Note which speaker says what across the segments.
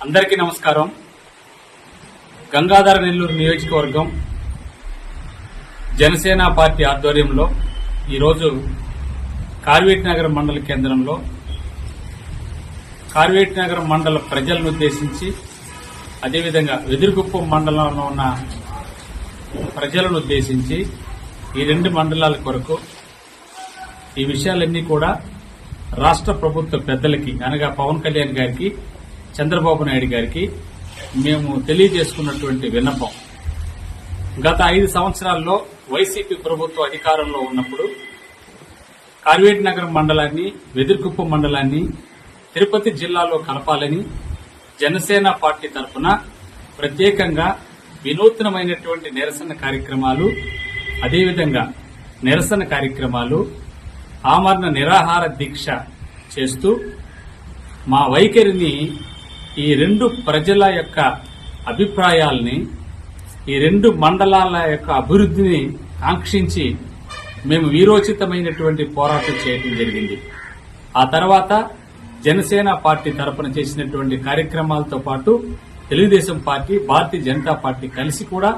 Speaker 1: అందరికీ నమస్కారం. గంగాధర నెల్లూరు నియోజకవర్గం జనసేన పార్టీ ఆధ్వర్యంలో ఈరోజు కారువేటినగరం మండల కేంద్రంలో కార్వేట్ నగరం మండల ప్రజలను ఉద్దేశించి అదేవిధంగా వెదురుగుప్పం మండలంలో ఉన్న ప్రజలను ఉద్దేశించి ఈ రెండు మండలాల కొరకు ఈ విషయాలన్నీ కూడా రాష్ట్ర ప్రభుత్వ పెద్దలకి అనగా పవన్ కళ్యాణ్ గారికి చంద్రబాబు నాయుడు గారికి మేము తెలియజేసుకున్నటువంటి విన్నపం. గత ఐదు సంవత్సరాల్లో వైసీపీ ప్రభుత్వ అధికారంలో ఉన్నప్పుడు కార్వేట్ నగరం మండలాన్ని వెదుర్కుప్ప మండలాన్ని తిరుపతి జిల్లాలో కలపాలని జనసేన పార్టీ తరఫున ప్రత్యేకంగా వినూత్నమైనటువంటి నిరసన కార్యక్రమాలు అదేవిధంగా నిరసన కార్యక్రమాలు ఆమరణ నిరాహార దీక్ష చేస్తూ మా వైఖరిని ఈ రెండు ప్రజల యొక్క అభిప్రాయాల్ని ఈ రెండు మండలాల యొక్క అభివృద్ధిని కాంక్షించి మేము వీరోచితమైనటువంటి పోరాటం చేయడం జరిగింది. ఆ తర్వాత జనసేన పార్టీ తరపున చేసినటువంటి కార్యక్రమాలతో పాటు తెలుగుదేశం పార్టీ భారతీయ జనతా పార్టీ కలిసి కూడా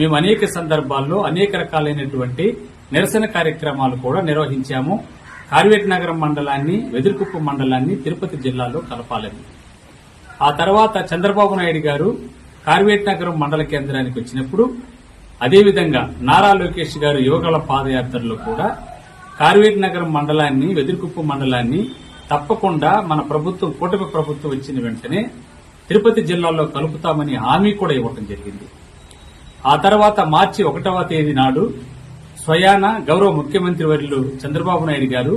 Speaker 1: మేము అనేక సందర్భాల్లో అనేక రకాలైనటువంటి నిరసన కార్యక్రమాలు కూడా నిర్వహించాము. కార్వేట్ నగరం మండలాన్ని వెదురుకుప్ప మండలాన్ని తిరుపతి జిల్లాలో కలపాలని. ఆ తర్వాత చంద్రబాబు నాయుడు గారు కార్వేట్ నగరం మండల కేంద్రానికి వచ్చినప్పుడు అదేవిధంగా నారా లోకేష్ గారు యువగల పాదయాత్రలో కూడా కార్వేట్ నగరం మండలాన్ని వెదురుకుప్ప మండలాన్ని తప్పకుండా మన ప్రభుత్వం కూటమి ప్రభుత్వం వచ్చిన వెంటనే తిరుపతి జిల్లాలో కలుపుతామని హామీ కూడా ఇవ్వటం జరిగింది. ఆ తర్వాత మార్చి ఒకటవ తేదీ నాడు స్వయాన గౌరవ ముఖ్యమంత్రి వర్యులు చంద్రబాబు నాయుడు గారు